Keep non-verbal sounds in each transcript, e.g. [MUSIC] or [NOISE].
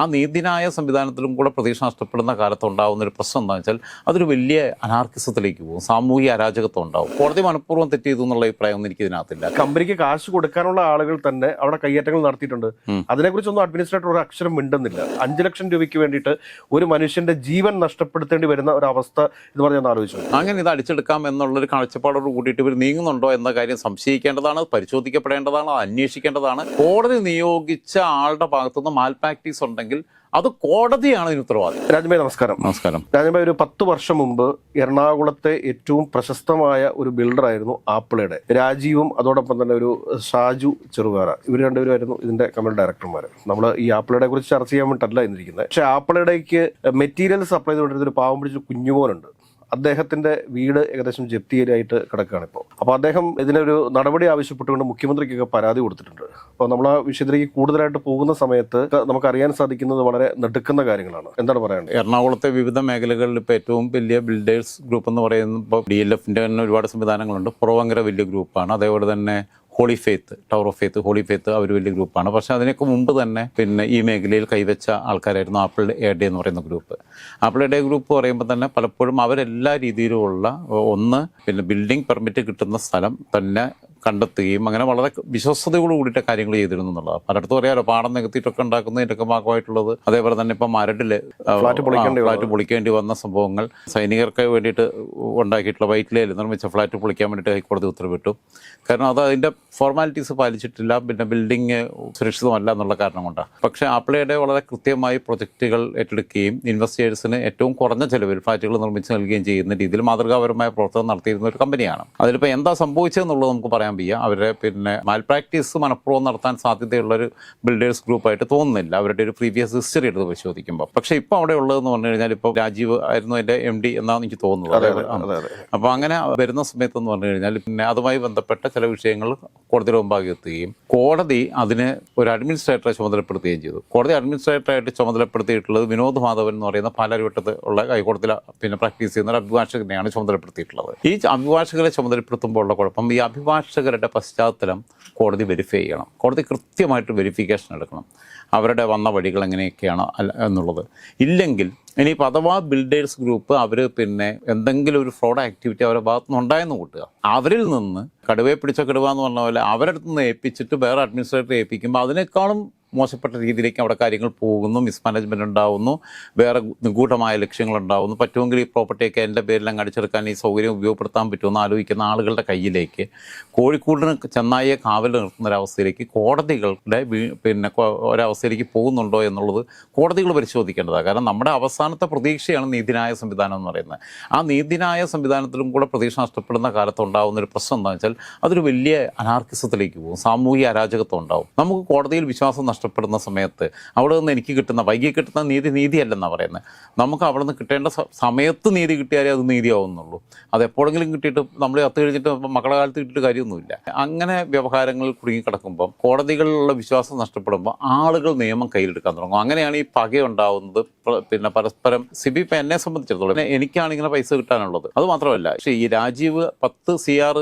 ആ നീതിനായ സംവിധാനത്തിലും കൂടെ പ്രതീക്ഷ നഷ്ടപ്പെടുന്ന കാലത്ത് ഉണ്ടാകുന്ന ഒരു പ്രശ്നം എന്താണെന്ന് വെച്ചാൽ അതൊരു വലിയ അനാർക്കിസത്തിലേക്ക് പോകും സാമൂഹിക അരാജകത്വം ഉണ്ടാവും. കോടതി മനഃപൂർവം തെറ്റ് ചെയ്തു എന്നുള്ള അഭിപ്രായം ഒന്നും എനിക്ക് ഇതിനകത്തില്ല കമ്പനിക്ക് കാശ് കൊടുക്കാനുള്ള ആളുകൾ തന്നെ അവിടെ കയ്യേറ്റങ്ങൾ നടത്തിയിട്ടുണ്ട്. അതിനെക്കുറിച്ച് അതിനെക്കുറിച്ചൊന്നും അഡ്മിനിസ്ട്രേറ്റർ ഒരു അക്ഷരം മിണ്ടുന്നില്ല. അഞ്ച് ലക്ഷം രൂപയ്ക്ക് വേണ്ടിയിട്ട് ഒരു മനുഷ്യന്റെ ജീവൻ നഷ്ടപ്പെടുത്തേണ്ടി വരുന്ന ഒരു അവസ്ഥ എന്ന് പറഞ്ഞാൽ ആലോചിച്ചു. അങ്ങനെ ഇത് അടിച്ചെടുക്കാം എന്നുള്ളൊരു കാഴ്ചപ്പാടോട് കൂടിയിട്ട് ഇവർ നീങ്ങുന്നുണ്ടോ എന്ന കാര്യം സംശയിക്കേണ്ടതാണ് പരിശോധിക്കപ്പെടേണ്ടതാണ് അന്വേഷിക്കേണ്ടതാണ്. കോടതി നിയോഗിച്ച ആളുടെ ഭാഗത്തുനിന്ന് മാൽ പ്രാക്ടീസ് ഉണ്ടെങ്കിൽ അത് കോടതിയാണ് ഇതിന് ഉത്തരവാദി. രാജമേ നമസ്കാരം. നമസ്കാരം. രാജമേ ഒരു പത്ത് വർഷം മുമ്പ് എറണാകുളത്തെ ഏറ്റവും പ്രശസ്തമായ ഒരു ബിൽഡറായിരുന്നു ആപ്പിളയുടെ. രാജീവും അതോടൊപ്പം തന്നെ ഒരു ഷാജു ചെറുവേറ ഇവർ രണ്ടുപേരുമായിരുന്നു ഇതിന്റെ കമ്പനി ഡയറക്ടർമാർ നമ്മൾ ഈ ആപ്പിളയുടെ കുറിച്ച് ചർച്ച ചെയ്യാൻ വേണ്ടിയിട്ടല്ല ഇന്നിരിക്കുന്നത്. പക്ഷെ ആപ്പിളയുടേക്ക് മെറ്റീരിയൽ സപ്ലൈ ചെയ്തുകൊണ്ടിരുന്ന ഒരു പാവം പിടിച്ച കുഞ്ഞുമോനുണ്ട്. അദ്ദേഹത്തിന്റെ വീട് ഏകദേശം ജപ്തിയിലായിട്ട് കിടക്കുകയാണ് ഇപ്പോൾ. അപ്പോൾ അദ്ദേഹം ഇതിനൊരു നടപടി ആവശ്യപ്പെട്ടുകൊണ്ട് മുഖ്യമന്ത്രിക്കൊക്കെ പരാതി കൊടുത്തിട്ടുണ്ട്. അപ്പോൾ നമ്മൾ ആ വിഷയത്തിലേക്ക് കൂടുതലായിട്ട് പോകുന്ന സമയത്ത് നമുക്ക് അറിയാൻ സാധിക്കുന്നത് വളരെ നെടുക്കുന്ന കാര്യങ്ങളാണ്. എന്താണ് പറയുന്നത് എറണാകുളത്തെ വിവിധ മേഖലകളിൽ ഇപ്പോൾ ഏറ്റവും വലിയ ബിൽഡേഴ്സ് ഗ്രൂപ്പ് എന്ന് പറയുന്നത് ഡി എൽ എഫിന്റെ തന്നെ ഒരുപാട് സംവിധാനങ്ങളുണ്ട്. പുറവങ്കര വലിയ ഗ്രൂപ്പാണ് അതേപോലെ തന്നെ Holy Faith Tower of Faith Holy Faith അവർ വലിയ ഗ്രൂപ്പാണ് പക്ഷേ അതിനൊക്കെ മുമ്പ് തന്നെ പിന്നെ ഈ മേഖലയിൽ കൈവച്ച ആൾക്കാരായിരുന്നു ആപ്പിൾ എ ഡേ എന്ന് പറയുന്ന group apple a day group പറയുമ്പോൾ തന്നെ പലപ്പോഴും അവരെല്ലാ രീതിയിലുമുള്ള ഒന്ന് പിന്നെ ബിൽഡിംഗ് പെർമിറ്റ് കിട്ടുന്ന സ്ഥലം തന്നെ കണ്ടെത്തുകയും അങ്ങനെ വളരെ വിശ്വസ്തയോട് കൂടിയിട്ട് കാര്യങ്ങൾ ചെയ്തിരുന്നു എന്നുള്ളത് പലയിടത്തും അറിയാലോ പാടം നികത്തിയിട്ടൊക്കെ ഉണ്ടാക്കുന്നതിന്റെയൊക്കെ ഭാഗമായിട്ടുള്ളത്. അതേപോലെ തന്നെ ഇപ്പം മരടിൽ ഫ്ലാറ്റ് പൊളിക്കേണ്ടി വന്ന. സംഭവങ്ങൾ സൈനികർക്ക് വേണ്ടിയിട്ട് ഉണ്ടാക്കിയിട്ടുള്ള വൈറ്റിലയിൽ നിർമ്മിച്ച ഫ്ലാറ്റ് പൊളിക്കാൻ വേണ്ടിയിട്ട് ഹൈക്കോടതി ഉത്തരവിട്ടു. കാരണം അത് അതിന്റെ ഫോർമാലിറ്റീസ് പാലിച്ചിട്ടില്ല. പിന്നെ ബിൽഡിംഗ് സുരക്ഷിതമല്ല എന്നുള്ള കാരണം കൊണ്ടാണ്. പക്ഷേ ആപ്പിളയുടെ വളരെ കൃത്യമായി പ്രൊജക്റ്റുകൾ ഏറ്റെടുക്കുകയും ഇൻവെസ്റ്റേഴ്സിന് ഏറ്റവും കുറഞ്ഞ ചെലവിൽ ഫ്ലാറ്റുകൾ നിർമ്മിച്ച് നൽകുകയും ചെയ്യുന്ന രീതിയിൽ മാതൃകാപരമായ പ്രവർത്തനം നടത്തിയിരുന്ന ഒരു കമ്പനിയാണ് അതിലിപ്പോൾ എന്താ സംഭവിച്ചതെന്നുള്ളത് നമുക്ക് പറയാൻ വയ്യ അവരുടെ പിന്നെ മാൽ പ്രാക്ടീസ് മനഃപൂർവം നടത്താൻ സാധ്യതയുള്ളൊരു ബിൽഡേഴ്സ് ഗ്രൂപ്പായിട്ട് തോന്നുന്നില്ല. അവരുടെ ഒരു പ്രീവിയസ് ഹിസ്റ്ററി എടുത്ത് പരിശോധിക്കുമ്പോൾ പക്ഷേ ഇപ്പോൾ അവിടെ ഉള്ളതെന്ന് പറഞ്ഞു കഴിഞ്ഞാൽ ഇപ്പോൾ രാജീവ് ആയിരുന്നു എന്റെ എം ഡി എന്നാണ് എനിക്ക് തോന്നുന്നത്. അപ്പോൾ അങ്ങനെ വരുന്ന സമയത്തെന്ന് പറഞ്ഞു കഴിഞ്ഞാൽ പിന്നെ അതുമായി ബന്ധപ്പെട്ട ചില വിഷയങ്ങൾ കോടതിയുടെ മുമ്പാകെ എത്തുകയും കോടതി അതിന് ഒരു അഡ്മിനിസ്ട്രേറ്ററെ ചുമതലപ്പെടുത്തുകയും ചെയ്തു. കോടതി അഡ്മിനിസ്ട്രേറ്ററായിട്ട് ചുമതലപ്പെടുത്തിയിട്ടുള്ളത് വിനോദ് മാധവൻ എന്ന് പറയുന്ന പാലാരിവട്ടത്ത് ഉള്ള ഹൈക്കോടതിയിൽ പിന്നെ പ്രാക്ടീസ് ചെയ്യുന്ന ഒരു അഭിഭാഷകനെയാണ് ചുമതലപ്പെടുത്തിയിട്ടുള്ളത്. ഈ അഭിഭാഷകരെ ചുമതലപ്പെടുത്തുമ്പോൾ ഉള്ള കുഴപ്പം ഈ അഭിഭാഷകരുടെ പശ്ചാത്തലം കോടതി വെരിഫൈ ചെയ്യണം. കോടതി കൃത്യമായിട്ട് വെരിഫിക്കേഷൻ എടുക്കണം. അവരുടെ വന്ന വഴികൾ എങ്ങനെയൊക്കെയാണ് അല്ല എന്നുള്ളത്. ഇല്ലെങ്കിൽ ഇനിയിപ്പോൾ അഥവാ ബിൽഡേഴ്സ് ഗ്രൂപ്പ് അവർ പിന്നെ എന്തെങ്കിലും ഒരു ഫ്രോഡ് ആക്ടിവിറ്റി അവരുടെ ഭാഗത്തു നിന്ന് ഉണ്ടായെന്ന് കൂട്ടുക. അവരിൽ നിന്ന് കടുവയെ പിടിച്ച കടുവ എന്ന് പറഞ്ഞ പോലെ അവരുടെ നിന്ന് ഏൽപ്പിച്ചിട്ട് വേറെ അഡ്മിനിസ്ട്രേറ്റർ ഏൽപ്പിക്കുമ്പോൾ അതിനേക്കാളും മോശപ്പെട്ട രീതിയിലേക്ക് അവിടെ കാര്യങ്ങൾ പോകുന്നു മിസ്മാനേജ്മെന്റ് ഉണ്ടാവുന്നു വേറെ നിഗൂഢമായ ലക്ഷ്യങ്ങൾ ഉണ്ടാവുന്നു. പറ്റുമെങ്കിൽ ഈ പ്രോപ്പർട്ടിയൊക്കെ എന്റെ പേരിൽ അങ്ങ് അടിച്ചെടുക്കാൻ ഈ സൗകര്യം ഉപയോഗപ്പെടുത്താൻ പറ്റുമെന്ന് ആലോചിക്കുന്ന ആളുകളുടെ കയ്യിലേക്ക് കോഴിക്കോടിന് ചെന്നായിയെ കാവൽ നിർത്തുന്ന ഒരവസ്ഥയിലേക്ക് കോടതികളുടെ പിന്നെ ഒരവസ്ഥയിലേക്ക് പോകുന്നുണ്ടോ എന്നുള്ളത് കോടതികൾ പരിശോധിക്കേണ്ടതാണ്. കാരണം നമ്മുടെ അവസാനത്തെ പ്രതീക്ഷയാണ് നീതിനായ സംവിധാനം എന്ന് പറയുന്നത്. ആ നീതിനായ സംവിധാനത്തിലും കൂടെ പ്രതീക്ഷ നഷ്ടപ്പെടുന്ന കാലത്ത് ഉണ്ടാകുന്ന ഒരു പ്രശ്നം എന്താണെന്ന് വെച്ചാൽ അതൊരു വലിയ അനാർക്കിസത്തിലേക്ക് പോകും സാമൂഹിക അരാജകത്വം ഉണ്ടാവും. നമുക്ക് കോടതിയിൽ വിശ്വാസം നഷ്ടപ്പെടുന്ന സമയത്ത് അവിടെ നിന്ന് എനിക്ക് കിട്ടുന്ന വൈകി കിട്ടുന്ന നീതി നീതിയല്ലെന്നാണ് പറയുന്നത് നമുക്ക് അവിടെ നിന്ന് കിട്ടേണ്ട സമയത്ത് നീതി കിട്ടിയാലേ അത് നീതിയാവുന്നുള്ളൂ. അത് എപ്പോഴെങ്കിലും കിട്ടിയിട്ട് നമ്മൾ കത്ത് കഴിഞ്ഞിട്ട് മക്കളെ കാലത്ത് കിട്ടിയിട്ട് കാര്യമൊന്നുമില്ല. അങ്ങനെ വ്യവഹാരങ്ങളിൽ കുടുങ്ങിക്കിടക്കുമ്പോൾ കോടതികളിലുള്ള വിശ്വാസം നഷ്ടപ്പെടുമ്പോൾ ആളുകൾ നിയമം കയ്യിലെടുക്കാൻ തുടങ്ങും. അങ്ങനെയാണ് ഈ പക ഉണ്ടാവുന്നത് പിന്നെ പരസ്പരം സിബി ഇപ്പം എന്നെ സംബന്ധിച്ചിടത്തോളം എനിക്കാണ് ഇങ്ങനെ പൈസ കിട്ടാനുള്ളത്. അത് മാത്രമല്ല പക്ഷേ ഈ രാജീവ് പത്ത് സി ആർ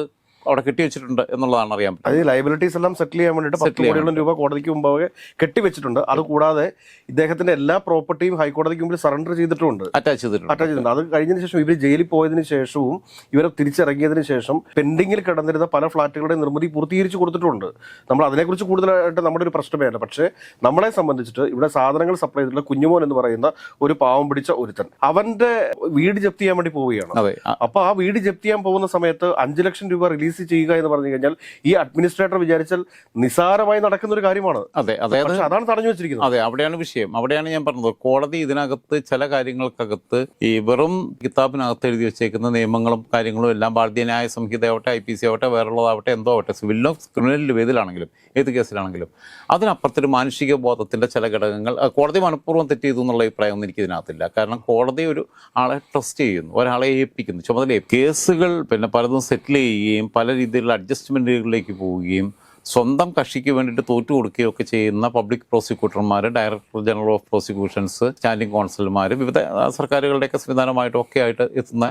അവിടെ കെട്ടി വെച്ചിട്ടുണ്ട് എന്നുള്ളതാണ് അറിയാൻ അത് ലൈബിലിറ്റീസ് എല്ലാം സെറ്റിൽ ചെയ്യാൻ വേണ്ടിയിട്ട് പത്ത് കോടിയോളം രൂപ കോടതിക്ക് മുമ്പാകെ കെട്ടിവെച്ചിട്ടുണ്ട് അത് കൂടാതെ ഇദ്ദേഹത്തിന്റെ എല്ലാ പ്രോപ്പർട്ടിയും ഹൈക്കോടതിക്ക് മുമ്പിൽ സറണ്ടർ ചെയ്തിട്ടുണ്ട്. അറ്റാച്ച് ചെയ്തിട്ടുണ്ട്. അറ്റാച്ച് ചെയ്തിട്ടുണ്ട്. അത് കഴിഞ്ഞതിന് ശേഷം ഇവർ ജയിലിൽ പോയതിന് ശേഷവും ഇവരെ തിരിച്ചിറങ്ങിയതിന് ശേഷം പെൻഡിങ്ങിൽ കിടന്നിരുന്ന പല ഫ്ളാറ്റുകളുടെ നിർമ്മിതി പൂർത്തീകരിച്ച് കൊടുത്തിട്ടുണ്ട്. നമ്മൾ അതിനെക്കുറിച്ച് കൂടുതലായിട്ട് നമ്മുടെ ഒരു പ്രശ്നമേ അല്ല പക്ഷേ നമ്മളെ സംബന്ധിച്ചിട്ട് ഇവിടെ സാധനങ്ങൾ സപ്ലൈ ചെയ്തിട്ടുള്ള കുഞ്ഞുമോൻ എന്ന് പറയുന്ന ഒരു പാവം പിടിച്ച ഒരുത്തൻ. അവന്റെ വീട് ജപ്തി ചെയ്യാൻ വേണ്ടി പോവുകയാണ്. അപ്പൊ ആ വീട് ജപ്തി ചെയ്യാൻ പോകുന്ന സമയത്ത് അഞ്ചു ലക്ഷം രൂപ റിലീസ് ചെയ്യുക എന്ന് പറഞ്ഞു കഴിഞ്ഞാൽ ഈ അഡ്മിനിസ്ട്രേറ്റർ വിചാരിച്ചാൽ നിസാരമായി നടക്കുന്ന ഒരു കാര്യമാണ്. അതെ അതായത് അതാണ് തടഞ്ഞു വെച്ചിരിക്കുന്നത്. അതെ അവിടെയാണ് വിഷയം. അവിടെയാണ് ഞാൻ പറഞ്ഞത് കോടതി ഇതിനകത്ത് ചില കാര്യങ്ങൾക്കകത്ത് ഈ വെറും കിതാബിനകത്ത് എഴുതി വെച്ചേക്കുന്ന നിയമങ്ങളും കാര്യങ്ങളും എല്ലാം ഭാരതീയ ന്യായ സംഹിത ആവട്ടെ ഐ പി സി ആവട്ടെ വേറുള്ളതാവട്ടെ എന്തോ ആവട്ടെ സിവിലിനോ ക്രിമിനൽ വേദിലാണെങ്കിലും ഏത് കേസിലാണെങ്കിലും. അതിനപ്പുറത്തൊരു മാനുഷിക ബോധത്തിന്റെ ചില ഘടകങ്ങൾ കോടതി മനഃപൂർവം തെറ്റ് ചെയ്തു എന്നുള്ള അഭിപ്രായം ഒന്നും എനിക്ക് ഇതിനകത്തില്ല കാരണം കോടതി ഒരു ആളെ ട്രസ്റ്റ് ചെയ്യുന്നു ഒരാളെ ഏൽപ്പിക്കുന്നു ചുമതല കേസുകൾ പിന്നെ പലതും സെറ്റിൽ ചെയ്യുകയും പല രീതിയിലുള്ള അഡ്ജസ്റ്റ്മെന്റുകളിലേക്ക് പോവുകയും സ്വന്തം കക്ഷിക്ക് വേണ്ടിയിട്ട് തോറ്റു കൊടുക്കുകയൊക്കെ ചെയ്യുന്ന public പ്രോസിക്യൂട്ടർമാർ director general of prosecutions standing കൗൺസിലർമാർ വിവിധ സർക്കാരുകളുടെയൊക്കെ സംവിധാനമായിട്ടും ഒക്കെ ആയിട്ട് എത്തുന്ന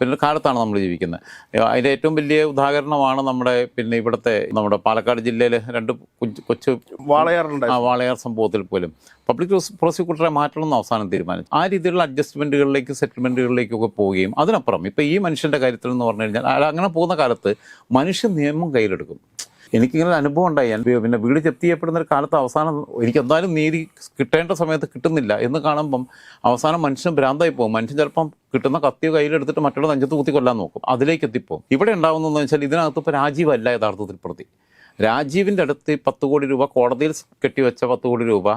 പിന്നെ കാലത്താണ് നമ്മൾ ജീവിക്കുന്നത്. അതിന്റെ ഏറ്റവും വലിയ ഉദാഹരണമാണ് നമ്മുടെ പിന്നെ ഇവിടുത്തെ നമ്മുടെ പാലക്കാട് ജില്ലയിലെ രണ്ട് കൊച്ചു വാളയാറുണ്ടായി ആ വാളയാർ സംഭവത്തിൽ പോലും. പബ്ലിക് പ്രോസിക്യൂട്ടറെ മാറ്റണമെന്ന് അവസാനം തീരുമാനിച്ചു. ആ രീതിയിലുള്ള അഡ്ജസ്റ്റ്മെന്റുകളിലേക്ക് സെറ്റിൽമെന്റുകളിലേക്കൊക്കെ പോവുകയും അതിനപ്പുറം ഇപ്പോൾ ഈ മനുഷ്യന്റെ കാര്യത്തിൽ എന്ന് പറഞ്ഞു കഴിഞ്ഞാൽ അങ്ങനെ പോകുന്ന കാലത്ത് മനുഷ്യൻ നിയമം കയ്യിലെടുക്കും. എനിക്കിങ്ങനെ ഒരു അനുഭവം ഉണ്ടായി. ഞാൻ പിന്നെ വീട് ജപ്തി ചെയ്യപ്പെടുന്ന ഒരു കാലത്ത് അവസാനം എനിക്ക് എന്തായാലും നീതി കിട്ടേണ്ട സമയത്ത് കിട്ടുന്നില്ല. എന്ന് കാണുമ്പം അവസാനം മനുഷ്യൻ ഭ്രാന്തായി പോകും. മനുഷ്യൻ ചിലപ്പം കിട്ടുന്ന കത്തി കയ്യിലെടുത്തിട്ട് മറ്റുള്ള നെഞ്ചത്ത് കുത്തി കൊല്ലാൻ നോക്കും. അതിലേക്ക് എത്തിപ്പോകും ഇവിടെ ഉണ്ടാകുന്നതെന്ന് വെച്ചാൽ ഇതിനകത്ത് ഇപ്പോൾ രാജീവല്ല യഥാർത്ഥത്തിൽ പ്രതി. രാജീവിന്റെ അടുത്ത് പത്ത് കോടി രൂപ കോടതിയിൽ കെട്ടിവെച്ച പത്ത് കോടി രൂപ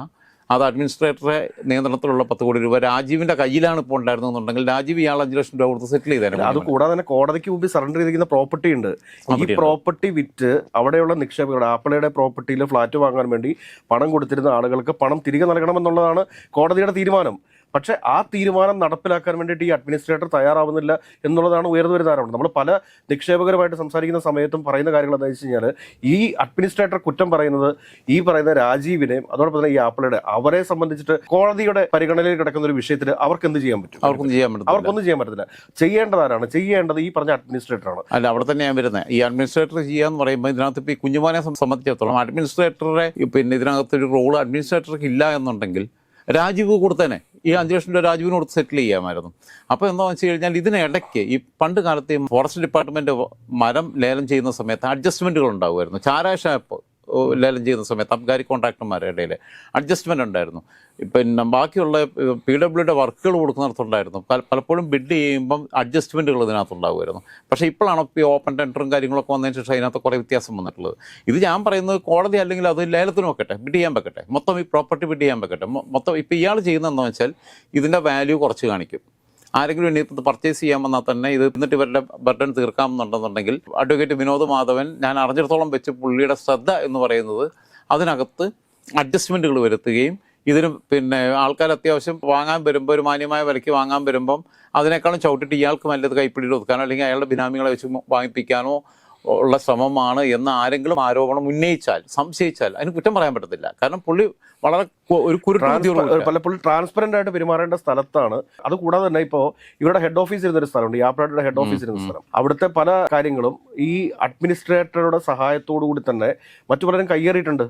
അത് അഡ്മിനിസ്ട്രേറ്ററെ നിയന്ത്രണത്തിലുള്ള പത്ത് കോടി രൂപ രാജീവിന്റെ കയ്യിലാണ് ഇപ്പോൾ ഉണ്ടായിരുന്നെന്നുണ്ടെങ്കിൽ രാജീവ് ഇയാൾ അഞ്ച് ലക്ഷം രൂപ കൊടുത്ത് സെറ്റിൽ ചെയ്തേനെ അത് കൂടാതെ തന്നെ കോടതിക്ക് മുമ്പ് സറണ്ടർ ചെയ്തിരിക്കുന്ന പ്രോപ്പർട്ടി ഉണ്ട്. ഈ പ്രോപ്പർട്ടി വിറ്റ് അവിടെയുള്ള നിക്ഷേപകർ ആപ്പിളയുടെ പ്രോപ്പർട്ടിയിൽ ഫ്ലാറ്റ് വാങ്ങാൻ വേണ്ടി പണം കൊടുത്തിരുന്ന ആളുകൾക്ക് പണം തിരികെ നൽകണമെന്നുള്ളതാണ് കോടതിയുടെ തീരുമാനം. പക്ഷേ ആ തീരുമാനം നടപ്പിലാക്കാൻ വേണ്ടിയിട്ട് ഈ അഡ്മിനിസ്ട്രേറ്റർ തയ്യാറാവുന്നില്ല എന്നുള്ളതാണ് ഉയർന്നു വരുന്ന ആരോപണം നമ്മൾ പല നിക്ഷേപകരുമായിട്ട് സംസാരിക്കുന്ന സമയത്തും പറയുന്ന കാര്യങ്ങൾ എന്താ വെച്ച് കഴിഞ്ഞാൽ ഈ അഡ്മിനിസ്ട്രേറ്റർ കുറ്റം പറയുന്നത് ഈ പറയുന്ന രാജീവിനെയും അതോടൊപ്പം തന്നെ ഈ ആപ്പിളുടെ അവരെ സംബന്ധിച്ചിട്ട് കോടതിയുടെ പരിഗണനയിൽ കിടക്കുന്ന ഒരു വിഷയത്തിൽ അവർക്ക് എന്ത് ചെയ്യാൻ പറ്റും? അവർക്കൊന്നും ചെയ്യാൻ പറ്റും അവർക്കൊന്നും ചെയ്യാൻ പറ്റത്തില്ല. ചെയ്യേണ്ടതാരാണ്? ചെയ്യേണ്ടത് ഈ പറഞ്ഞ അഡ്മിനിസ്ട്രേറ്റർ ആണ് അല്ല അവിടെ തന്നെ ഞാൻ വരുന്നത് ഈ അഡ്മിനിസ്ട്രേറ്റർ ചെയ്യാന്ന് പറയുമ്പോൾ ഇതിനകത്ത് ഇപ്പോൾ ഈ കുഞ്ഞുമാനെ സംബന്ധിച്ചിടത്തോളം അഡ്മിനിസ്ട്രേറ്ററെ പിന്നെ ഇതിനകത്ത് ഒരു റോൾ അഡ്മിനിസ്ട്രേറ്റർക്ക് ഇല്ല എന്നുണ്ടെങ്കിൽ രാജീവ് കൊടുത്തേനെ. ഈ അഞ്ച് ലക്ഷം രൂപ രാജീവിന് കൊടുത്ത് സെറ്റിൽ ചെയ്യാമായിരുന്നു. അപ്പോൾ എന്താണെന്ന് വെച്ച് കഴിഞ്ഞാൽ ഇതിനിടയ്ക്ക് ഈ പണ്ട് കാലത്ത് ഫോറസ്റ്റ് ഡിപ്പാർട്ട്മെന്റ് മരം ലേലം ചെയ്യുന്ന സമയത്ത് അഡ്ജസ്റ്റ്മെന്റുകൾ ഉണ്ടാവുമായിരുന്നു. ചാരാ ഷാപ്പ് ഓ, ലേലം ചെയ്യുന്ന സമയത്ത് അബ്കാരി കോൺട്രാക്ടർമാരുടെ ഇടയിൽ അഡ്ജസ്റ്റ്മെന്റ് ഉണ്ടായിരുന്നു. പിന്നെ ബാക്കിയുള്ള പി ഡബ്ല്യുടെ വർക്കുകൾ കൊടുക്കുന്നിടത്തുണ്ടായിരുന്നു. പല- പലപ്പോഴും ബിഡ് ചെയ്യുമ്പം അഡ്ജസ്റ്റ്മെന്റുകൾ ഇതിനകത്തുണ്ടാവുമായിരുന്നു. പക്ഷേ ഇപ്പോഴാണ് ഈ ഓപ്പൺ ടെൻഡറും കാര്യങ്ങളൊക്കെ വന്നതിന് ശേഷം അതിനകത്ത് കുറേ വ്യത്യാസം വന്നിട്ടുള്ളത്. ഇത് ഞാൻ പറയുന്നത് കോടതി അല്ലെങ്കിൽ അത് ലേലത്തിന് വെക്കട്ടെ ബിഡ് ചെയ്യാൻ വെക്കട്ടെ മൊത്തം ഈ പ്രോപ്പർട്ടി ബിഡ് ചെയ്യാൻ മൊ- മൊത്തം ഇപ്പോൾ ഇയാൾ ചെയ്യുന്നതെന്ന് വെച്ചാൽ ഇതിന്റെ വാല്യൂ കുറച്ച് കാണിക്കും. ആരെങ്കിലും ഇനി പർച്ചേസ് ചെയ്യാൻ വന്നാൽ തന്നെ ഇത് എന്നിട്ട് ഇവരുടെ ബർഡൻ തീർക്കാമെന്നുണ്ടെന്നുണ്ടെങ്കിൽ അഡ്വക്കേറ്റ് വിനോദ് മാധവൻ ഞാൻ അറിഞ്ഞിടത്തോളം വെച്ച് പുള്ളിയുടെ ശ്രദ്ധ എന്ന് പറയുന്നത് അതിനകത്ത് അഡ്ജസ്റ്റ്മെന്റുകൾ വരുത്തുകയും ഇതിന് പിന്നെ ആൾക്കാർ അത്യാവശ്യം വാങ്ങാൻ വരുമ്പോൾ ഒരു മാന്യമായ വിലയ്ക്ക് വാങ്ങാൻ വരുമ്പം അതിനേക്കാളും ചവിട്ടിട്ട് ഇയാൾക്ക് നല്ലത് കൈപ്പിടിയിൽ ഒതുക്കാനോ അല്ലെങ്കിൽ അയാളുടെ ബിനാമികളെ വെച്ച് വാങ്ങിപ്പിക്കാനോ ഉള്ള ശ്രമമാണ് എന്ന് ആരെങ്കിലും ആരോപണം ഉന്നയിച്ചാൽ സംശയിച്ചാൽ അതിന് കുറ്റം പറയാൻ പറ്റത്തില്ല. കാരണം പുള്ളി വളരെ ഒരു പലപ്പോഴും ട്രാൻസ്പെറന്റ് ആയിട്ട് പെരുമാറേണ്ട സ്ഥലത്താണ്. അത് കൂടാതെ തന്നെ ഇപ്പോ ഇവരുടെ ഹെഡ് ഓഫീസ് ഇരുന്ന ഒരു സ്ഥലമുണ്ട്. ഈ ഹെഡ് ഓഫീസ് ഇരുന്ന സ്ഥലം. അവിടുത്തെ പല കാര്യങ്ങളും ഈ അഡ്മിനിസ്ട്രേറ്ററുടെ സഹായത്തോടു കൂടി തന്നെ മറ്റു പലരും കയ്യേറിയിട്ടുണ്ട്.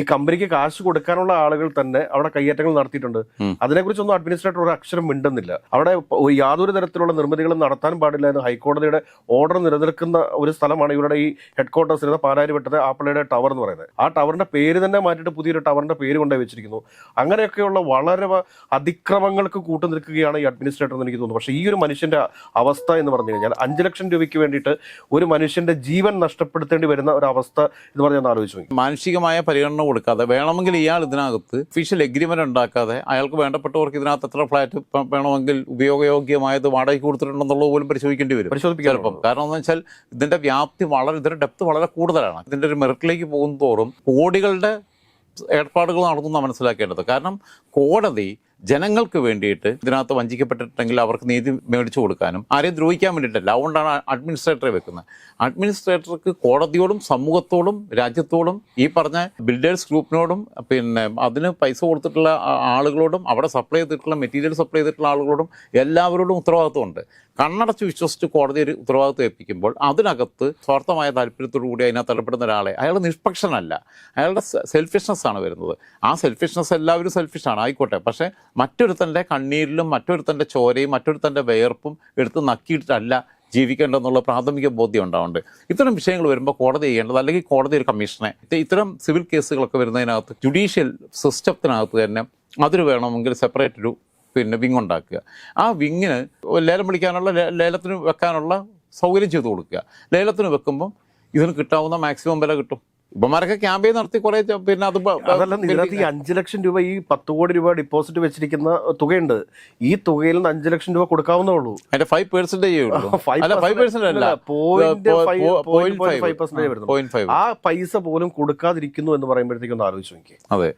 ഈ കമ്പനിക്ക് കാശ് കൊടുക്കാനുള്ള ആളുകൾ തന്നെ അവിടെ കയ്യേറ്റങ്ങൾ നടത്തിയിട്ടുണ്ട്. അതിനെക്കുറിച്ചൊന്നും അഡ്മിനിസ്ട്രേറ്റർ ഒരു അക്ഷരം മിണ്ടുന്നില്ല. അവിടെ യാതൊരു തരത്തിലുള്ള നിർമ്മിതികളും നടത്താൻ പാടില്ല എന്ന് ഹൈക്കോടതിയുടെ ഓർഡർ നിലനിൽക്കുന്ന ഒരു സ്ഥലമാണ് ഇവരുടെ ഈ ഹെഡ് ക്വാർട്ടേഴ്സ് ഇരുന്ന പാലാരിവട്ടത്തെ ആപ്പിളയുടെ ടവർ എന്ന് പറയുന്നത്. ആ ടവറിന്റെ പേര് തന്നെ മാറ്റിയിട്ട് പുതിയൊരു ടവറിന്റെ പേര് കൊണ്ടുപോയി വെച്ചിരിക്കുന്നു. അങ്ങനെയൊക്കെയുള്ള വളരെ അതിക്രമങ്ങൾക്ക് കൂട്ടു നിൽക്കുകയാണ് ഈ അഡ്മിനിസ്ട്രേറ്റർ എന്ന് എനിക്ക് തോന്നുന്നു. പക്ഷേ ഈ ഒരു മനുഷ്യന്റെ അവസ്ഥ എന്ന് പറഞ്ഞു കഴിഞ്ഞാൽ അഞ്ച് ലക്ഷം രൂപയ്ക്ക് വേണ്ടിയിട്ട് ഒരു മനുഷ്യന്റെ ജീവൻ നഷ്ടപ്പെടുത്തേണ്ടി വരുന്ന ഒരു അവസ്ഥ എന്ന് പറഞ്ഞാൽ ഒന്ന് മാനസികമായ പരിഗണന കൊടുക്കാതെ വേണമെങ്കിൽ ഇയാൾ ഇതിനകത്ത് ഒഫീഷ്യൽ എഗ്രിമെന്റ് ഉണ്ടാക്കാതെ അയാൾക്ക് വേണ്ടപ്പെട്ടവർക്ക് ഇതിനകത്ത് എത്ര ഫ്ലാറ്റ് വേണമെങ്കിൽ ഉപയോഗയോഗ്യമായത് വാടകയ്ക്ക് കൊടുത്തിട്ടുണ്ടെന്നുള്ളത് പോലും പരിശോധിക്കേണ്ടി വരും. പരിശോധിപ്പിക്കാൻ ചിലപ്പം. കാരണം എന്ന് വെച്ചാൽ ഇതിന്റെ വ്യാപ്തി വളരെ ഇതിന്റെ ഡെപ്ത് വളരെ കൂടുതലാണ്. ഇതിന്റെ ഒരു മെറിറ്റിലേക്ക് പോകും തോറും കോടികളുടെ ഏർപ്പാടുകൾ നടത്തുന്ന മനസ്സിലാക്കേണ്ടത്. കാരണം കോടതി ജനങ്ങൾക്ക് വേണ്ടിയിട്ട് ഇതിനകത്ത് വഞ്ചിക്കപ്പെട്ടിട്ടുണ്ടെങ്കിൽ അവർക്ക് നീതി മേടിച്ചു കൊടുക്കാനും ആരെയും ദ്രോഹിക്കാൻ വേണ്ടിയിട്ടല്ല. അതുകൊണ്ടാണ് അഡ്മിനിസ്ട്രേറ്ററെ വെക്കുന്നത്. അഡ്മിനിസ്ട്രേറ്റർക്ക് കോടതിയോടും സമൂഹത്തോടും രാജ്യത്തോടും ഈ പറഞ്ഞ ബിൽഡേഴ്സ് ഗ്രൂപ്പിനോടും പിന്നെ അതിന് പൈസ കൊടുത്തിട്ടുള്ള ആളുകളോടും അവിടെ സപ്ലൈ ചെയ്തിട്ടുള്ള മെറ്റീരിയൽ സപ്ലൈ ചെയ്തിട്ടുള്ള ആളുകളോടും എല്ലാവരോടും ഉത്തരവാദിത്വമുണ്ട്. കണ്ണടച്ച് വിശ്വസിച്ച് കോടതി ഒരു ഉത്തരവാദിത്വം ഏൽപ്പിക്കുമ്പോൾ അതിനകത്ത് സ്വാർത്ഥമായ താല്പര്യത്തോടു കൂടി അതിനകത്ത് ഇടപെടുന്ന ഒരാളെ അയാൾ നിഷ്പക്ഷനല്ല. അയാളുടെ സെൽഫിഷ്നെസ് ആണ് വരുന്നത്. ആ സെൽഫിഷ്നെസ് എല്ലാവരും സെൽഫിഷാണ് ആയിക്കോട്ടെ. പക്ഷേ മറ്റൊരുത്തന്റെ കണ്ണീരിലും മറ്റൊരുത്തന്റെ ചോരയും മറ്റൊരുത്തന്റെ വിയർപ്പും എടുത്ത് നക്കിയിട്ടല്ല ജീവിക്കേണ്ടെന്നുള്ള പ്രാഥമിക ബോധ്യം ഉണ്ടാവുന്നുണ്ട്. ഇത്തരം വിഷയങ്ങൾ വരുമ്പോൾ കോടതി ചെയ്യേണ്ടത് അല്ലെങ്കിൽ കോടതി ഒരു കമ്മീഷനെ ഇത് ഇത്തരം സിവിൽ കേസുകളൊക്കെ വരുന്നതിനകത്ത് ജുഡീഷ്യൽ സിസ്റ്റത്തിനകത്ത് തന്നെ അതിന് വേണമെങ്കിൽ സെപ്പറേറ്റ് ഒരു പിന്നെ വിങ് ഉണ്ടാക്കുക. ആ വിങ്ങിന് ലേലം വിളിക്കാനുള്ള ലേലത്തിന് വെക്കാനുള്ള സൗകര്യം ചെയ്തു കൊടുക്കുക. ലേലത്തിന് വെക്കുമ്പം ഇതിന് കിട്ടാവുന്ന മാക്സിമം വില കിട്ടും. ഇപ്പമാരൊക്കെ ക്യാമ്പയിൻ നടത്തി കുറെ പിന്നെ അത് അതല്ല ഇതിനകത്ത് ഈ അഞ്ച് ലക്ഷം രൂപ ഈ പത്ത് കോടി രൂപ ഡിപ്പോസിറ്റ് വെച്ചിരിക്കുന്ന തുകയുണ്ട്. ഈ തുകയിൽ നിന്ന് അഞ്ച് ലക്ഷം രൂപ കൊടുക്കാവുന്നേ ഉള്ളൂ. അതിന്റെ ഫൈവ് [LAUGHS] പെർസെന്റേജ് ആ പൈസ പോലും കൊടുക്കാതിരിക്കുന്നു എന്ന് പറയുമ്പോഴത്തേക്കും ഒന്ന് ആലോചിച്ച് നോക്കി അതെ.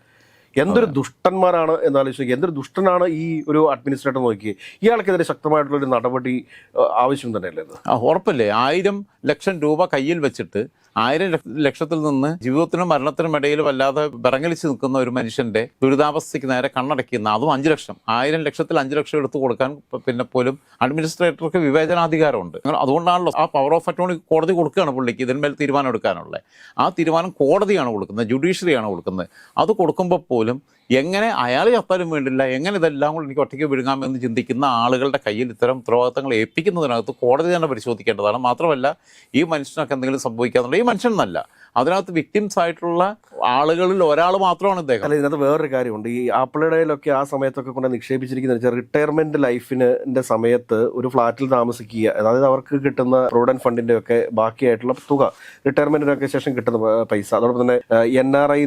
എന്തൊരു ദുഷ്ടന്മാരാണ് എന്നാലോചിക്കുക എന്തൊരു ദുഷ്ടനാണ് ഈ ഒരു അഡ്മിനിസ്ട്രേറ്റർ നോക്കി. ഇയാൾക്കെതിരെ ശക്തമായിട്ടുള്ള ഒരു നടപടി ആവശ്യം തന്നെയല്ലേ ഉറപ്പല്ലേ? ആയിരം ലക്ഷം രൂപ കയ്യിൽ വെച്ചിട്ട് ആയിരം ലക്ഷ- ലക്ഷത്തിൽ നിന്ന് ജീവിതത്തിനും മരണത്തിനും ഇടയിൽ വല്ലാതെ വിറങ്ങലിച്ച് നിൽക്കുന്ന ഒരു മനുഷ്യന്റെ ദുരിതാവസ്ഥയ്ക്ക് നേരെ കണ്ണടയ്ക്കുന്ന അതും അഞ്ച് ലക്ഷം. ആയിരം ലക്ഷത്തിൽ അഞ്ച് ലക്ഷം എടുത്തു കൊടുക്കാൻ പിന്നെ പോലും അഡ്മിനിസ്ട്രേറ്റർക്ക് വിവേചനാധികാരമുണ്ട്. അതുകൊണ്ടാണല്ലോ ആ പവർ ഓഫ് അറ്റോണി കോടതി കൊടുക്കുകയാണ് പുള്ളിക്ക് ഇതിന്മേൽ തീരുമാനം എടുക്കാനുള്ളത്. ആ തീരുമാനം കോടതിയാണ് കൊടുക്കുന്നത് ജുഡീഷ്യറിയാണ് കൊടുക്കുന്നത്. അത് കൊടുക്കുമ്പോൾ പോലും എങ്ങനെ അയാൾ ചത്താലും വേണ്ടില്ല എങ്ങനെ ഇതെല്ലാം കൂടി എനിക്ക് ഒറ്റയ്ക്ക് വിഴുങ്ങാമെന്ന് ചിന്തിക്കുന്ന ആളുകളുടെ കയ്യിൽ ഇത്തരം ഉത്തരവാദിത്തങ്ങൾ ഏൽപ്പിക്കുന്നതിനകത്ത് കോടതി തന്നെ പരിശോധിക്കേണ്ടതാണ്. മാത്രമല്ല ഈ മനുഷ്യനൊക്കെ എന്തെങ്കിലും സംഭവിക്കാന്നുണ്ടെങ്കിൽ ഈ മനുഷ്യൻ എന്നല്ല അതിനകത്ത് വിക്ടിംസ് ആയിട്ടുള്ള ആളുകളിൽ ഒരാൾ മാത്രമാണ് ഇദ്ദേഹം. അല്ല ഇതിനകത്ത് വേറൊരു കാര്യമുണ്ട്. ഈ ആപ്പിളിടയിലൊക്കെ ആ സമയത്തൊക്കെ കൊണ്ട് നിക്ഷേപിച്ചിരിക്കുന്ന റിട്ടയർമെന്റ് ലൈഫിന്റെ സമയത്ത് ഒരു ഫ്ലാറ്റിൽ താമസിക്കുക അതായത് അവർക്ക് കിട്ടുന്ന പ്രൊവിഡന്റ് ഫണ്ടിന്റെ ഒക്കെ ബാക്കിയായിട്ടുള്ള തുക റിട്ടയർമെന്റിനൊക്കെ ശേഷം കിട്ടുന്ന പൈസ. അതോടൊപ്പം തന്നെ എൻ ആർ ഐ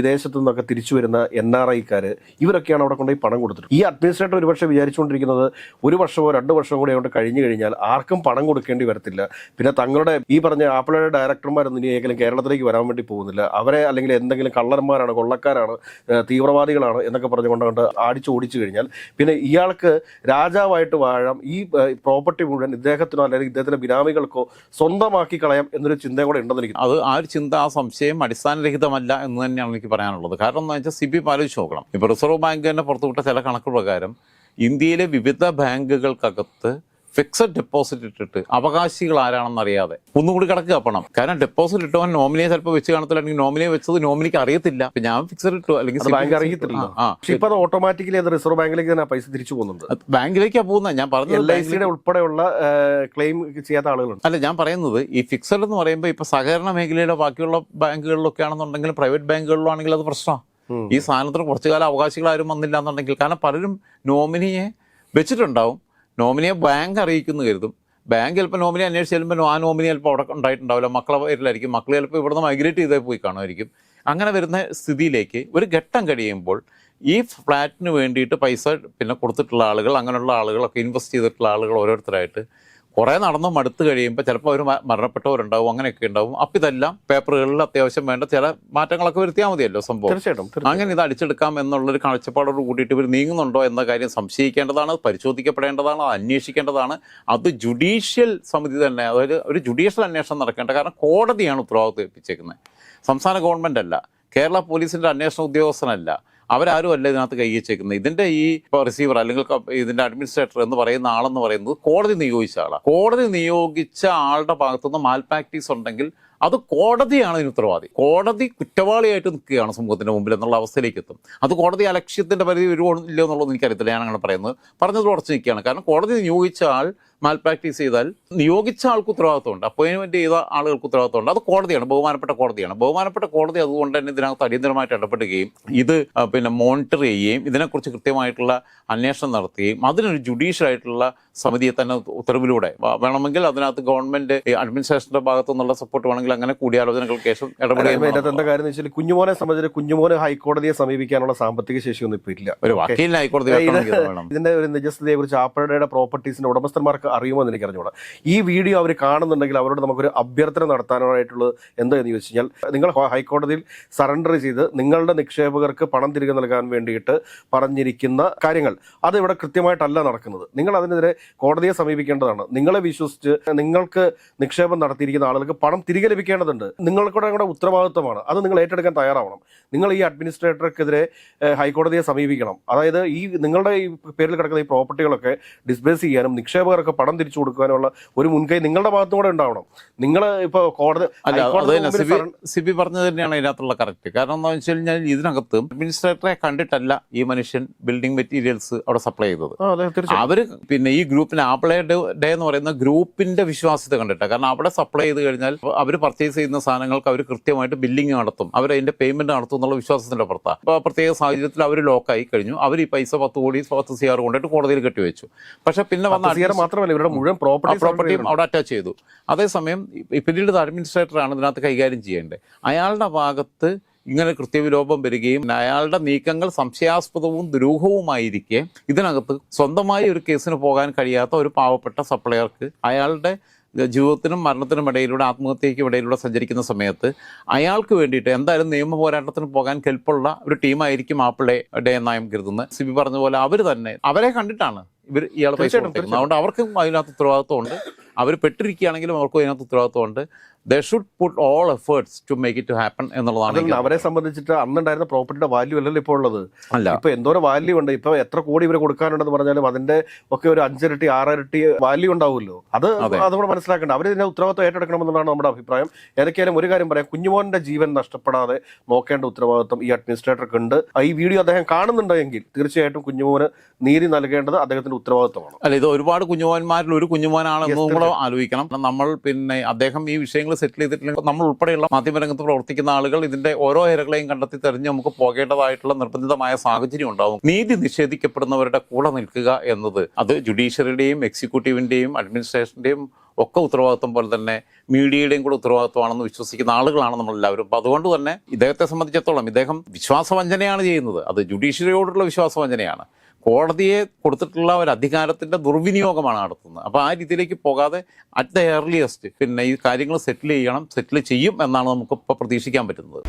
വിദേശത്തു നിന്നൊക്കെ തിരിച്ചു വരുന്ന എൻ ആർ ഐക്കാർ ഇവരൊക്കെയാണ് അവിടെ കൊണ്ടുപോയി പണം കൊടുത്തിട്ട് ഈ അഡ്മിനിസ്ട്രേറ്റർ ഒരുപക്ഷെ വിചാരിച്ചുകൊണ്ടിരിക്കുന്നത് ഒരു വർഷമോ രണ്ട് വർഷമോ കൂടി അങ്ങോട്ട് കഴിഞ്ഞു കഴിഞ്ഞാൽ ആർക്കും പണം കൊടുക്കേണ്ടി വരത്തില്ല. പിന്നെ തങ്ങളുടെ ഈ പറഞ്ഞ ആപ്പിളുടെ ഡയറക്ടർമാരൊന്നും ഇനി ഏതെങ്കിലും കേരളത്തിലേക്ക് വരാൻ വേണ്ടി പോകുന്നില്ല. അവരെ അല്ലെങ്കിൽ എന്തെങ്കിലും കള്ളന്മാരാണ് കൊള്ളക്കാരാണ് തീവ്രവാദികളാണ് എന്നൊക്കെ പറഞ്ഞുകൊണ്ട് കൊണ്ട് അടിച്ചു ഓടിച്ചു കഴിഞ്ഞാൽ പിന്നെ ഇയാൾക്ക് രാജാവായിട്ട് വാഴാം ഈ പ്രോപ്പർട്ടി മുഴുവൻ ഇദ്ദേഹത്തിനോ അല്ലെങ്കിൽ ഇദ്ദേഹത്തിന്റെ ബിനാമികൾക്കോ സ്വന്തമാക്കി കളയാം എന്നൊരു ചിന്ത കൂടെ ഉണ്ടെന്ന് എനിക്ക് അത് ആ ഒരു ചിന്ത ആ സംശയം അടിസ്ഥാനരഹിതമല്ല എന്ന് തന്നെയാണ് എനിക്ക് പറയാനുള്ളത്. കാരണം എന്താ വെച്ചാൽ സി ബി ആലോചിച്ച് നോക്കണം. ഇപ്പോൾ റിസർവ് ബാങ്ക് തന്നെ പുറത്തുവിട്ട ചില കണക്ക് പ്രകാരം ഇന്ത്യയിലെ വിവിധ ബാങ്കുകൾക്കകത്ത് ഫിക്സഡ് ഡെപ്പോസിറ്റ് ഇട്ടിട്ട് അവകാശികൾ ആരാണെന്ന് അറിയാതെ ഒന്നുകൂടി കിടക്കുക പണം കാരണം ഡെപ്പോസിറ്റ് ഇട്ടവൻ നോമിനിയെ ചിലപ്പോൾ വെച്ച് കാണത്തില്ല. അല്ലെങ്കിൽ നോമിനിയെ വെച്ചത് നോമിനിക്ക് അറിയത്തില്ല. ഞാൻ ഫിക്സഡ് ഇട്ടു. അല്ലെങ്കിൽ ബാങ്ക് അറിയത്തില്ല. ഇപ്പൊ അത് ഓട്ടോമാറ്റിക്കലി അത് റിസർവ് ബാങ്കിലേക്ക് തന്നെ പൈസ തിരിച്ചു പോകുന്നുണ്ട്. ബാങ്കിലേക്കാണ് ബാങ്കിലേക്കാ പോകുന്നത് ഞാൻ എൽ പറഞ്ഞത് ഐ സിയുടെ ഉൾപ്പെടെയുള്ള ക്ലെയിം ചെയ്യാത്ത ആളുകളുണ്ട്. അല്ല ഞാൻ പറയുന്നത് ഈ ഫിക്സഡ് എന്ന് പറയുമ്പോൾ ഇപ്പൊ സഹകരണ മേഖലയിലോ ബാക്കിയുള്ള ബാങ്കുകളിലൊക്കെ ആണെന്നുണ്ടെങ്കിൽ പ്രൈവറ്റ് ബാങ്കുകളിലോ ആണെങ്കിൽ അത് പ്രശ്നമാണ് ഈ സാധനത്തിന് കുറച്ചു കാലം അവകാശികൾ ആരും വന്നില്ല എന്നുണ്ടെങ്കിൽ. കാരണം പലരും നോമിനിയെ വെച്ചിട്ടുണ്ടാവും. നോമിനിയെ ബാങ്ക് അറിയിക്കുന്നു കരുതും. ബാങ്ക് ചിലപ്പോൾ നോമിനി അന്വേഷിച്ച് ചെല്ലുമ്പോൾ ആ നോമിനി ചിലപ്പോൾ അവിടെ ഉണ്ടായിട്ടുണ്ടാവില്ല. മക്കളെ പേരിലായിരിക്കും. മക്കൾ ചിലപ്പോൾ ഇവിടുന്ന് മൈഗ്രേറ്റ് ചെയ്തേ പോയി കാണുമായിരിക്കും. അങ്ങനെ വരുന്ന സ്ഥിതിയിലേക്ക് ഒരു ഘട്ടം കഴിയുമ്പോൾ ഈ ഫ്ലാറ്റിന് വേണ്ടിയിട്ട് പൈസ പിന്നെ കൊടുത്തിട്ടുള്ള ആളുകൾ അങ്ങനെയുള്ള ആളുകളൊക്കെ ഇൻവെസ്റ്റ് ചെയ്തിട്ടുള്ള ആളുകൾ ഓരോരുത്തരായിട്ട് കുറേ നടന്ന് മടുത്ത് കഴിയുമ്പോൾ ചിലപ്പോൾ അവർ മരണപ്പെട്ടവരുണ്ടാവും അങ്ങനെയൊക്കെ ഉണ്ടാവും. അപ്പം ഇതെല്ലാം പേപ്പറുകളിൽ അത്യാവശ്യം വേണ്ട ചില മാറ്റങ്ങളൊക്കെ വരുത്തിയാൽ മതിയല്ലോ സംഭവം. തീർച്ചയായിട്ടും. അങ്ങനെ ഇത് അടിച്ചെടുക്കാം എന്നുള്ളൊരു കാഴ്ചപ്പാടോട് കൂടിയിട്ട് ഇവർ നീങ്ങുന്നുണ്ടോ എന്ന കാര്യം സംശയിക്കേണ്ടതാണ് അത് പരിശോധിക്കപ്പെടേണ്ടതാണ് അത് അന്വേഷിക്കേണ്ടതാണ്. അത് ജുഡീഷ്യൽ സമിതി തന്നെ അതായത് ഒരു ജുഡീഷ്യൽ അന്വേഷണം നടക്കേണ്ട കാരണം കോടതിയാണ് ഉത്തരവാദിത്വം ഏൽപ്പിച്ചേക്കുന്നത്. സംസ്ഥാന ഗവൺമെന്റ് അല്ല കേരള പോലീസിന്റെ അന്വേഷണ ഉദ്യോഗസ്ഥനല്ല. അവരാരും അല്ല ഇതിനകത്ത് കൈവച്ചേക്കുന്നത് ഇതിന്റെ ഈ റിസീവർ അല്ലെങ്കിൽ ഇതിന്റെ അഡ്മിനിസ്ട്രേറ്റർ എന്ന് പറയുന്ന ആളെന്ന് പറയുന്നത് കോടതി നിയോഗിച്ച ആളാണ് കോടതി നിയോഗിച്ച ആളുടെ ഭാഗത്തുനിന്ന് മാൽ പ്രാക്ടീസ് ഉണ്ടെങ്കിൽ അത് കോടതിയാണ് ഇതിന് ഉത്തരവാദി. കോടതി കുറ്റവാളിയായിട്ട് നിൽക്കുകയാണ് സമൂഹത്തിന്റെ മുമ്പിൽ എന്നുള്ള അവസ്ഥയിലേക്ക് എത്തും. അത് കോടതി അലക്ഷ്യത്തിന്റെ പരിധി വരുമോ ഇല്ലയോ എന്നുള്ളത് എനിക്കറിയത്തില്ല. ഞാൻ അങ്ങനെ പറയുന്നത്. പറഞ്ഞത് ഉറച്ചു നിൽക്കുകയാണ്. കാരണം കോടതി നിയോഗിച്ച ആൾ മാൽ പ്രാക്ടീസ് ചെയ്താൽ നിയോഗിച്ച ആൾക്ക് ഉത്തരവാദിത്തമുണ്ട് അപ്പോയിൻമെന്റ് ചെയ്ത ആളുകൾക്ക് ഉത്തരവാദിത്തമുണ്ട് അത് കോടതിയാണ് ബഹുമാനപ്പെട്ട കോടതിയാണ്. ബഹുമാനപ്പെട്ട കോടതി അതുകൊണ്ട് തന്നെ ഇതിനകത്ത് അടിയന്തരമായിട്ട് ഇടപെടുകയും ഇത് പിന്നെ മോണിറ്റർ ചെയ്യുകയും ഇതിനെക്കുറിച്ച് കൃത്യമായിട്ടുള്ള അന്വേഷണം നടത്തുകയും അതിനൊരു ജുഡീഷ്യൽ ആയിട്ടുള്ള സമിതിയെ തന്നെ ഉത്തരവിലൂടെ വേണമെങ്കിൽ അതിനകത്ത് ഗവൺമെന്റ് അഡ്മിനിസ്ട്രേഷന്റെ ഭാഗത്തു നിന്നുള്ള സപ്പോർട്ട് വേണമെങ്കിൽ അങ്ങനെ കൂടിയാലോചനകൾക്ക് ശേഷം ഇടപെടുകയും. എന്താ കാര്യം വെച്ചാൽ കുഞ്ഞുമോനെ സംബന്ധിച്ച് കുഞ്ഞുമോനെ ഹൈക്കോടതിയെ സമീപിക്കാനുള്ള സാമ്പത്തിക ശേഷിയൊന്നും ഇപ്പൊ ഇല്ല. ഒരു വക്കീലിനെ ഹൈക്കോടതി ഇതിന്റെ ഒരു നിജസ്ഥതയെ കുറിച്ച് ആപ്പയുടെ പ്രോപ്പർട്ടീസിന്റെ ഉടമസ്ഥന്മാർക്ക് അറിയുമോ എന്ന് എനിക്ക് ഈ വീഡിയോ അവർ കാണുന്നുണ്ടെങ്കിൽ അവരോട് നമുക്കൊരു അഭ്യർത്ഥന നടത്താനായിട്ടുള്ളത് എന്താണെന്ന് ചോദിച്ചു കഴിഞ്ഞാൽ നിങ്ങൾ ഹൈക്കോടതിയിൽ സറണ്ടർ ചെയ്ത് നിങ്ങളുടെ നിക്ഷേപകർക്ക് പണം തിരികെ നൽകാൻ വേണ്ടിയിട്ട് പറഞ്ഞിരിക്കുന്ന കാര്യങ്ങൾ അത് ഇവിടെ കൃത്യമായിട്ടല്ല നടക്കുന്നത്. നിങ്ങൾ അതിനെതിരെ കോടതിയെ സമീപിക്കേണ്ടതാണ്. നിങ്ങളെ വിശ്വസിച്ച് നിങ്ങൾക്ക് നിക്ഷേപം നടത്തിയിരിക്കുന്ന ആളുകൾക്ക് പണം തിരികെ ലഭിക്കേണ്ടതുണ്ട്. നിങ്ങൾക്കൂടെ കൂടെ ഉത്തരവാദിത്വമാണ്. അത് നിങ്ങൾ ഏറ്റെടുക്കാൻ തയ്യാറാവണം. നിങ്ങൾ ഈ അഡ്മിനിസ്ട്രേറ്റർക്കെതിരെ ഹൈക്കോടതിയെ സമീപിക്കണം. അതായത് ഈ നിങ്ങളുടെ ഈ പേരിൽ കിടക്കുന്ന ഈ പ്രോപ്പർട്ടികളൊക്കെ ഡിസ്ബേസ് ചെയ്യാനും നിക്ഷേപകർക്ക് പണം തിരിച്ചു കൊടുക്കാനുള്ള ഒരു മുൻകൈ നിങ്ങളുടെ ഭാഗത്തും കൂടെ ഉണ്ടാവണം. നിങ്ങൾ ഇപ്പോൾ കോടതി സി സിബി പറഞ്ഞത് തന്നെയാണ് ഇതിനകത്തുള്ള കറക്റ്റ്. കാരണം എന്താ വെച്ചാൽ ഞാൻ ഇതിനകത്ത് അഡ്മിനിസ്ട്രേറ്ററെ കണ്ടിട്ടല്ല ഈ മനുഷ്യൻ ബിൽഡിംഗ് മെറ്റീരിയൽസ് അവിടെ സപ്ലൈ ചെയ്തത്. അവർ അവർ പിന്നെ ഈ ഗ്രൂപ്പിന് ആപ്പിളെ ഡേ എന്ന് പറയുന്ന ഗ്രൂപ്പിന്റെ വിശ്വാസ്യത കണ്ടിട്ടാണ് കാരണം അവിടെ സപ്ലൈ ചെയ്ത് കഴിഞ്ഞാൽ അവർ പർച്ചേസ് ചെയ്യുന്ന സാധനങ്ങൾക്ക് അവർ കൃത്യമായിട്ട് ബില്ലിംഗ് നടത്തും. അവർ അതിന്റെ പേയ്മെന്റ് നടത്തും എന്നുള്ള വിശ്വാസത്തിന്റെ പുറത്താണ് അപ്പോൾ പ്രത്യേക സാഹചര്യത്തിൽ അവർ ലോക്കായി കഴിഞ്ഞു. അവർ ഈ പൈസ പത്ത് കോടി പത്ത് സിആർ കൊണ്ടിട്ട് കോടതിയിൽ കെട്ടിവെച്ചു. പക്ഷെ പിന്നെ വന്ന സിയർ മാത്രമല്ല ഇവരുടെ മുഴുവൻ പ്രോപ്പർട്ടി പ്രോപ്പർട്ടി പ്രോപ്പർട്ടിയും അവിടെ അറ്റാച്ച് ചെയ്തു. അതേസമയം ഈ അഡ്മിനിസ്ട്രേറ്റർ ആണ് ഇതിനകത്ത് കൈകാര്യം ചെയ്യേണ്ടത്. അയാളുടെ ഭാഗത്ത് ഇങ്ങനെ കൃത്യവിലോപം വരികയും അയാളുടെ നീക്കങ്ങൾ സംശയാസ്പദവും ദുരൂഹവുമായിരിക്കെ ഇതിനകത്ത് സ്വന്തമായി ഒരു കേസിന് പോകാൻ കഴിയാത്ത ഒരു പാവപ്പെട്ട സപ്ലയർക്ക് അയാളുടെ ജീവിതത്തിനും മരണത്തിനും ഇടയിലൂടെ ആത്മഹത്യയ്ക്കും ഇടയിലൂടെ സഞ്ചരിക്കുന്ന സമയത്ത് അയാൾക്ക് വേണ്ടിയിട്ട് എന്തായാലും നിയമ പോരാട്ടത്തിന് പോകാൻ കെൽപ്പുള്ള ഒരു ടീമായിരിക്കും ആപ്പിളെ ഡേ നായം കരുതുന്നത്. സിബി പറഞ്ഞ പോലെ അവർ തന്നെ അവരെ കണ്ടിട്ടാണ് ഇവർ ഇയാളെ പൈസ കൊടുത്തിരുന്നത് അതുകൊണ്ട് അവർക്കും അതിനകത്ത് ഉത്തരവാദിത്വമുണ്ട്. അവർ പെട്ടിരിക്കുകയാണെങ്കിലും അവർക്കും അതിനകത്ത് ഉത്തരവാദിത്വമുണ്ട്. They should put all efforts to make it to happen എന്നുള്ളതാണ് അവരെ സംബന്ധിച്ചിട്ട് അന്നുണ്ടായിരുന്ന പ്രോപ്പർട്ടിയുടെ വാല്യൂ അല്ലല്ലോ ഇപ്പോൾ ഉള്ളത്. അല്ല. ഇപ്പൊ എന്തോരം വാല്യൂ ഉണ്ട്? ഇപ്പൊ എത്ര കോടി ഇവരെ കൊടുക്കാനുണ്ടെന്ന് പറഞ്ഞാലും അതിന്റെ ഒക്കെ ഒരു അഞ്ചിരട്ടി ആറരട്ടി വാല്യൂ ഉണ്ടാവുമല്ലോ. അത് അതുകൊണ്ട് അതുകൂടെ മനസ്സിലാക്കേണ്ട. അവർ ഇതിന്റെ ഉത്തരവാദിത്വം ഏറ്റെടുക്കണമെന്നാണ് നമ്മുടെ അഭിപ്രായം. ഏതൊക്കെയാലും ഒരു കാര്യം പറയാം. കുഞ്ഞുമോന്റെ ജീവൻ നഷ്ടപ്പെടാതെ നോക്കേണ്ട ഉത്തരവാദിത്വം ഈ അഡ്മിനിസ്ട്രേറ്റർക്ക് ഉണ്ട്. ഈ വീഡിയോ അദ്ദേഹം കാണുന്നുണ്ടെങ്കിൽ തീർച്ചയായിട്ടും കുഞ്ഞുമോന് നീതി നൽകേണ്ടത് അദ്ദേഹത്തിന്റെ ഉത്തരവാദിത്വമാണ്. അല്ല ഇത് ഒരുപാട് കുഞ്ഞുമോന്മാരിൽ ഒരു കുഞ്ഞുമോനാണെന്നും കൂടെ ആലോചിക്കണം. നമ്മൾ പിന്നെ അദ്ദേഹം ഈ വിഷയങ്ങൾ സെറ്റിൽ ചെയ്തിട്ടില്ലെങ്കിൽ നമ്മൾ ഉൾപ്പെടെയുള്ള മാധ്യമരംഗത്ത് പ്രവർത്തിക്കുന്ന ആളുകൾ ഇതിന്റെ ഓരോ ഇരകളെയും കണ്ടെത്തി തെരഞ്ഞ് നമുക്ക് പോകേണ്ടതായിട്ടുള്ള നിർബന്ധിതമായ സാഹചര്യം ഉണ്ടാവും നീതി നിഷേധിക്കപ്പെടുന്നവരുടെ കൂടെ നിൽക്കുക എന്നത് അത് ജുഡീഷ്യറിയുടെയും എക്സിക്യൂട്ടീവിന്റെയും അഡ്മിനിസ്ട്രേഷന്റെയും ഒക്കെ ഉത്തരവാദിത്വം പോലെ തന്നെ മീഡിയയുടെയും കൂടെ ഉത്തരവാദിത്വമാണെന്ന് വിശ്വസിക്കുന്ന ആളുകളാണ് നമ്മളെല്ലാവരും. അപ്പോൾ അതുകൊണ്ട് തന്നെ ഇദ്ദേഹത്തെ സംബന്ധിച്ചിടത്തോളം ഇദ്ദേഹം വിശ്വാസവഞ്ചനയാണ് ചെയ്യുന്നത്. അത് ജുഡീഷ്യറിയോടുള്ള വിശ്വാസവഞ്ചനയാണ്. കോടതിയെ കൊടുത്തിട്ടുള്ള ഒരു അധികാരത്തിന്റെ ദുർവിനിയോഗമാണ് നടത്തുന്നത്. അപ്പോൾ ആ രീതിയിലേക്ക് പോകാതെ അറ്റ് ദ ഏർലിയസ്റ്റ് പിന്നെ ഈ കാര്യങ്ങൾ സെറ്റിൽ ചെയ്യണം സെറ്റിൽ ചെയ്യും എന്നാണ് നമുക്ക് ഇപ്പൊ പ്രതീക്ഷിക്കാൻ പറ്റുന്നത്.